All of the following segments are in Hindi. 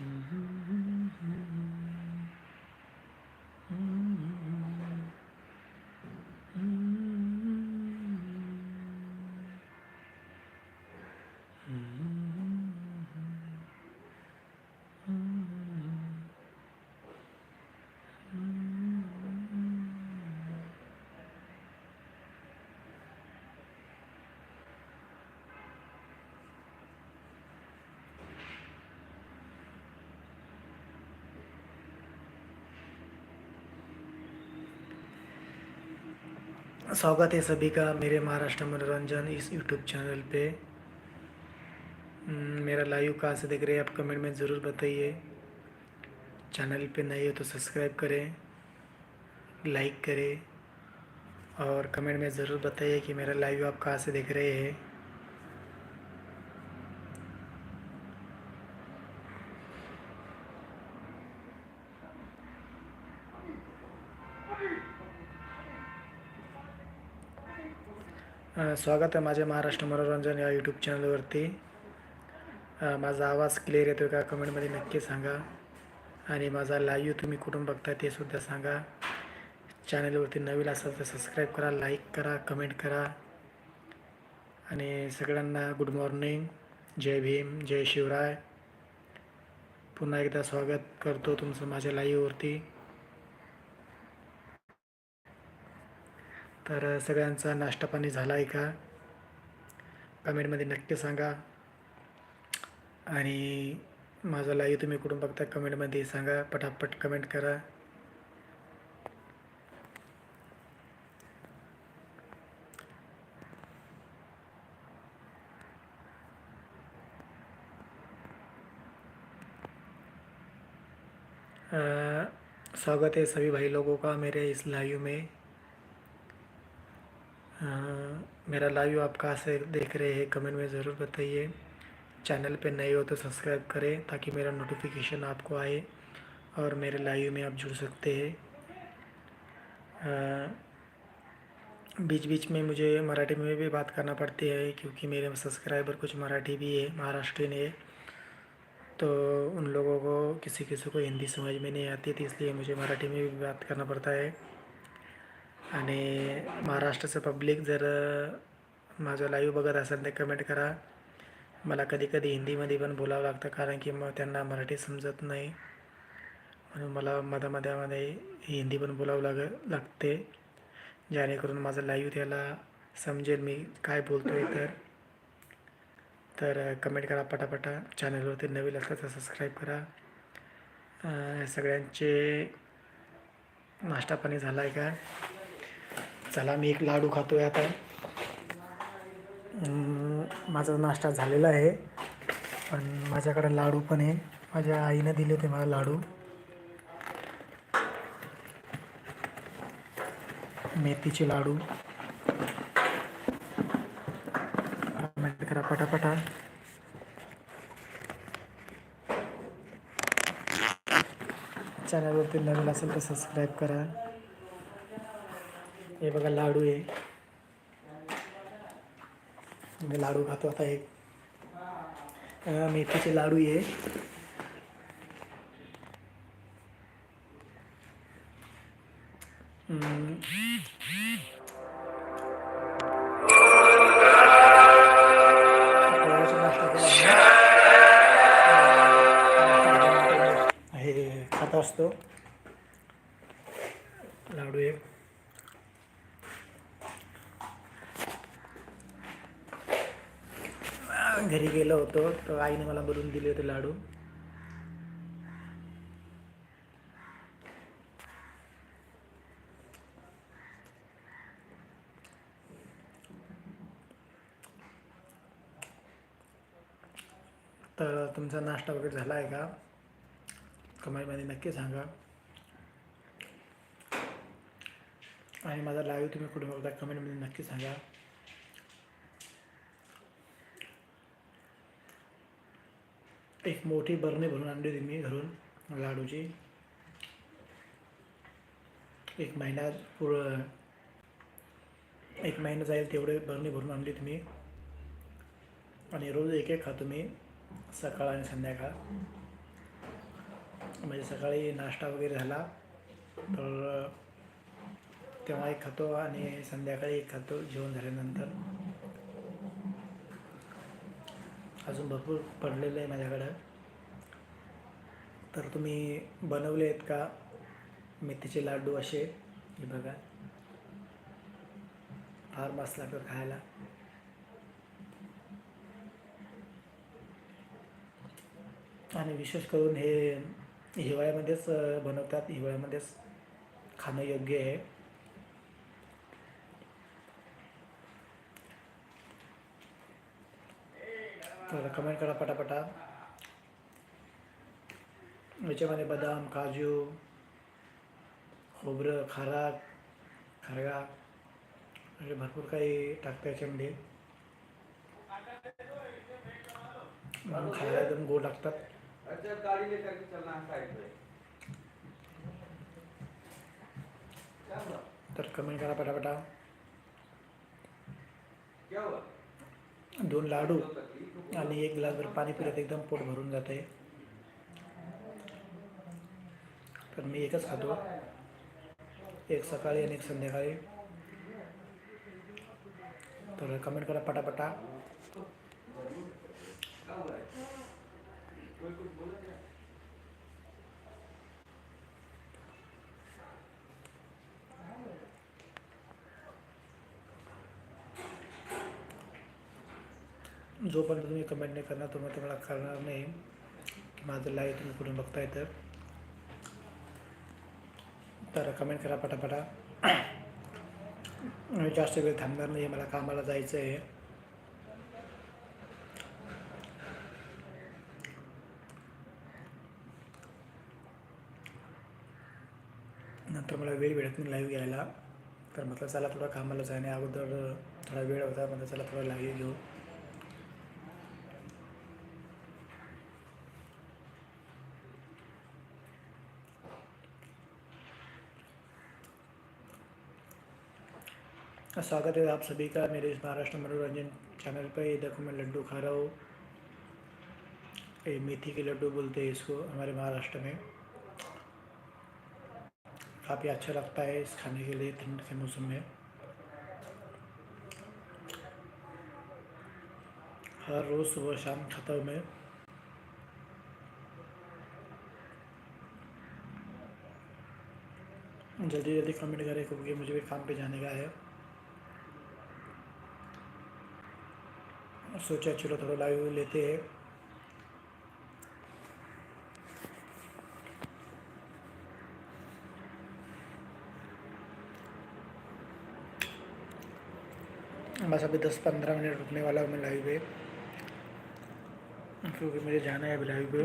Mm-hmm. स्वागत है सभी का मेरे महाराष्ट्र मनोरंजन इस यूट्यूब चैनल पे। हम्म, मेरा लाइव कहाँ से देख रहे हैं आप कमेंट में ज़रूर बताइए। चैनल पे नए हो तो सब्सक्राइब करें लाइक करें और कमेंट में ज़रूर बताइए कि मेरा लाइव आप कहाँ से देख रहे हैं। स्वागत आहे माझ्या महाराष्ट्र मनोरंजन या यूट्यूब चॅनलवरती माझा आवाज क्लिअर येतो का? कमेंटमध्ये नक्की सांगा. आणि माझा लाईव्ह तुम्ही कुठून बघताय ते सुद्धा सांगा. चॅनलवरती नवीन असाल तर सबस्क्राईब करा लाईक करा कमेंट करा. आणि सगळ्यांना गुड मॉर्निंग जय भीम जय शिवराय. पुन्हा एकदा स्वागत करतो तुमचं माझ्या लाईव्हवरती तर सगळ्यांचा नाश्ता पाणी झाला आहे का? कमेंटमध्ये नक्की सांगा. आणि माझा लाईव्ह तुम्ही कुठून बघता कमेंटमध्ये सांगा. पटापट कमेंट करा. स्वागत है सभी भाई लोगों का मेरे इस लाइव में. मेरा लाइव आप कहाँ से देख रहे हैं, कमेंट में ज़रूर बताइए। चैनल पे नए हो तो सब्सक्राइब करें ताकि मेरा नोटिफिकेशन आपको आए और मेरे लाइव में आप जुड़ सकते हैं। बीच बीच में मुझे मराठी में भी बात करना पड़ती है क्योंकि मेरे सब्सक्राइबर कुछ मराठी भी है, महाराष्ट्रीयन है। तो उन लोगों को किसी किसी को हिंदी समझ में नहीं आती थी इसलिए मुझे मराठी में भी बात करना पड़ता है। आणि महाराष्ट्राचं पब्लिक जर माझं लाईव्ह बघत असेल तर कमेंट करा. मला कधी कधी हिंदीमध्ये पण बोलावं लागतं कारण की मग त्यांना मराठी समजत नाही. म्हणून मला मधामध्यामध्ये हिंदी पण बोलावं लाग लागते. जेणेकरून माझं लाईव्ह त्याला समजेल मी काय बोलतो आहे तर तर कमेंट करा पटापटा. चॅनलवरती नवीन असलं तर सबस्क्राईब करा. सगळ्यांचे नाश्ता पाणी झाला आहे का? चला मी एक लाडू खातोय आता. माझा नाश्ता झालेला आहे. पण माझ्याकडे लाडू पण आहे. माझ्या आईनं दिले होते मला लाडू. मेथीचे लाडू. कमेंट करा पटापटा. चॅनलवरती नवीन असेल तर सबस्क्राईब करा. हे बघा लाडू आहे. मी लाडू खातो आता एक. अं, मेथीचे लाडू हम्म. हे खात लाडू एक घरी गेलो होतो तर आईने मला बनवून दिले होते लाडू. तर तुमचा नाश्ता वगैरे झाला आहे का कमेंटमध्ये नक्की सांगा. आणि माझा लाईव्ह तुम्ही कुठे बघता कमेंटमध्ये नक्की सांगा. एक मोठी बरणी भरून आणली होती मी घरून लाडूची. एक महिना पुर एक महिना जाईल तेवढे बरणी भरून आणली होती मी. आणि रोज एक एक खातो मी सकाळ आणि संध्याकाळ. म्हणजे सकाळी नाश्ता वगैरे झाला तर तेव्हा एक खातो आणि संध्याकाळी एक खातो जेवण झाल्यानंतर. अजून भरपूर पडलेलं आहे माझ्याकडं. तर तुम्ही बनवले आहेत का मेथीचे लाडू असे? हे बघा. फार मस्त लागतं खायला. आणि विशेष करून हे हिवाळ्यामध्येच बनवतात. हिवाळ्यामध्येच खाणं योग्य आहे. तर कमेंट करा पटापटा याच्यामध्ये बदाम, काजू, खोबरं, खारा खारगा असे भरपूर काही टाकतं याच्यामध्ये खायला एकदम गोड हुआ तर कमेंट करा पटापटा दोन लाडू आणि एक ग्लासभर पाणी पिल्यात एकदम पोट भरून जात आहे. तर मी एकच खातो. एक सकाळी आणि एक संध्याकाळी. तर कमेंट करा पटापटा. जोपर्यंत तुम्ही कमेंट नाही करणार तोपर्यंत मला करणार नाही की माझं लाईव्ह तुम्ही कुठून बघताय तर. तर कमेंट करा पटापटा. जास्त वेळ थांबणार नाही मला कामाला जायचं आहे. नंतर मला वेळ भेटत नाही लाईव्ह घ्यायला. तर म्हटलं चला थोडं कामाला जाणे अगोदर थोडा वेळ होता म्हटलं चला थोडा लाईव्ह घेऊ. स्वागत है आप सभी का मेरे इस महाराष्ट्र मनोरंजन चैनल पर ये देखो मैं लड्डू खा रहा हूँ। ये मेथी के लड्डू बोलते हैं इसको हमारे महाराष्ट्र में। काफ़ी अच्छा लगता है इस खाने के लिए ठंड के मौसम में। हर रोज़ सुबह शाम खाता हूँ मैं। जल्दी जल्दी कमेंट करें क्योंकि मुझे भी काम पे जाने का है। सोचा चलो थोड़ा लाइव लेते हैं। बस अभी दस पंद्रह मिनट रुकने वाला हूँ मैं लाइव पे। क्योंकि मुझे जाना है अभी लाइव पे।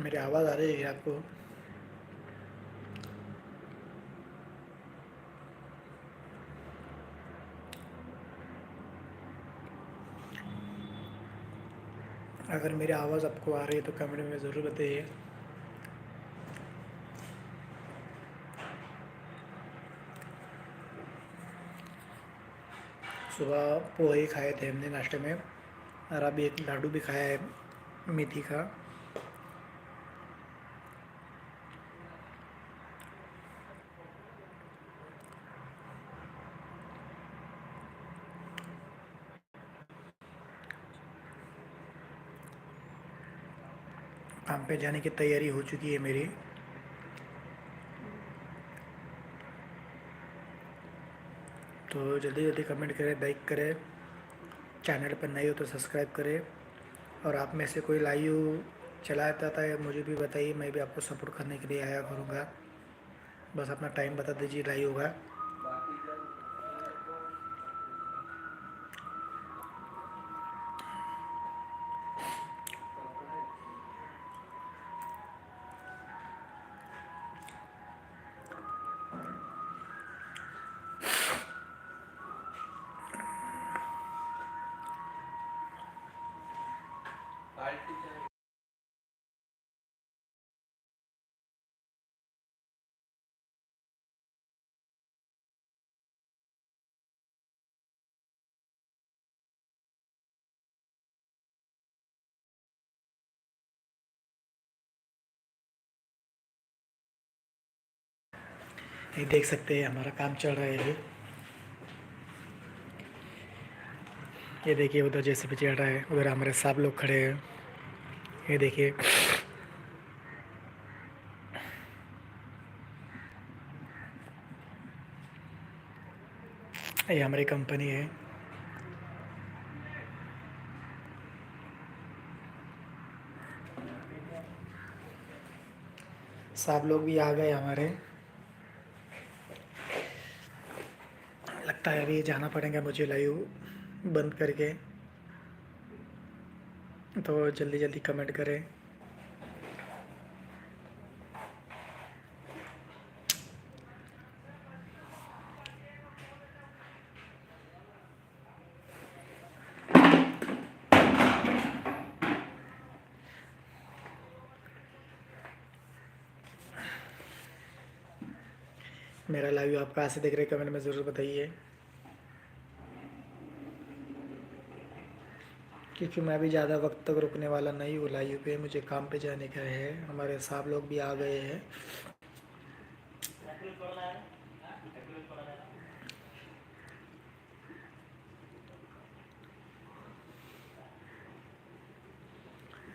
मेरी आवाज़ आ रही है आपको? अगर मेरी आवाज़ आपको आ रही है तो कमेंट में ज़रूर बताइए। सुबह पोहे खाए थे हमने नाश्ते में, और अभी एक लाडू भी खाया है, मेथी का। पे जाने की तैयारी हो चुकी है मेरी। तो जल्दी जल्दी कमेंट करें लाइक करें, चैनल पर नए हो तो सब्सक्राइब करें। और आप में से कोई लाइव चलाता था मुझे भी बताइए, मैं भी आपको सपोर्ट करने के लिए आया करूँगा। बस अपना टाइम बता दीजिए, लाइव होगा। ये देख सकते हैं, हमारा काम चल रहा है ये देखिए, उधर जैसे भी चल रहा है, उधर हमारे साहब लोग खड़े हैं। ये देखिए। ये हमारी कंपनी है। साहब लोग भी आ गए हमारे। लगता है अभी जाना पड़ेगा मुझे लाइव बंद करके। तो जल्दी जल्दी कमेंट करें। मेरा लाइव आप कहाँ से देख रहे कमेंट में ज़रूर बताइए। क्योंकि मैं भी ज़्यादा वक्त तक रुकने वाला नहीं हूँ लाइव पे, मुझे काम पे जाने का है। हमारे साहब लोग भी आ गए हैं।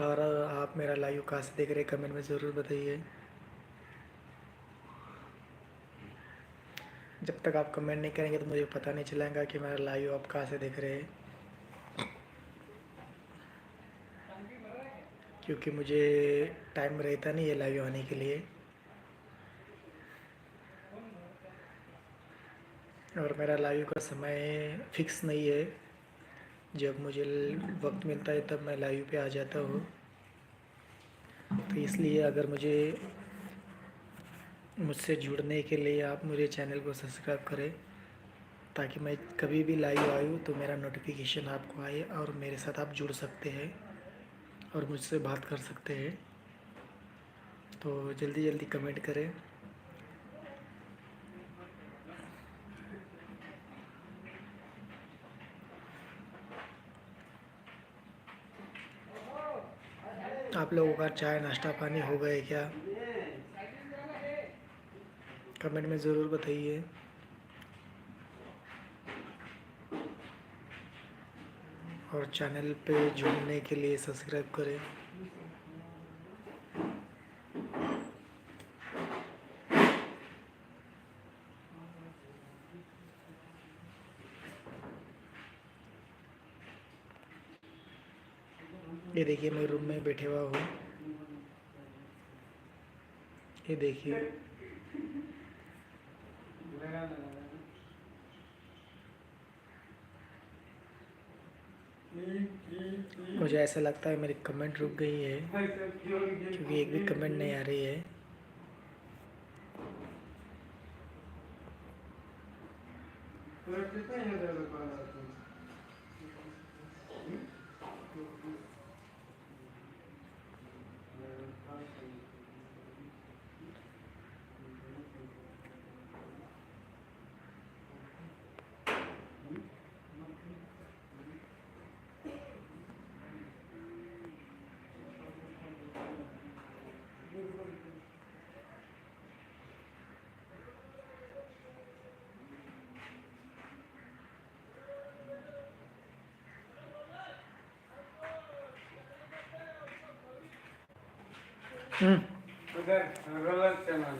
और आप मेरा लाइव कहाँ से देख रहे हैं, कमेंट में ज़रूर बताइए। जब तक आप कमेंट नहीं करेंगे तो मुझे पता नहीं चलेगा कि मेरा लाइव आप कहाँ से देख रहे हैं। क्योंकि मुझे टाइम रहता नहीं है लाइव आने के लिए। और मेरा लाइव का समय फिक्स नहीं है। जब मुझे वक्त मिलता है, तब मैं लाइव पे आ जाता हूँ। तो इसलिए अगर मुझे, मुझसे जुड़ने के लिए आप मेरे चैनल को सब्सक्राइब करें, ताकि मैं कभी भी लाइव आयूँ तो मेरा नोटिफिकेशन आपको आए और मेरे साथ आप जुड़ सकते हैं। और मुझसे बात कर सकते हैं। तो जल्दी जल्दी कमेंट करें। आप लोगों का चाय, नाश्ता पानी हो गए क्या? कमेंट में ज़रूर बताइए। और चैनल पे जुड़ने के लिए सब्सक्राइब करें। ये देखिए, मैं रूम में बैठे हुआ हूँ। ये देखिए। मुझे ऐसा लगता है मेरी कमेंट रुक गई है, क्योंकि एक भी कमेंट नहीं आ रही है। हम्म उधर रोलर चला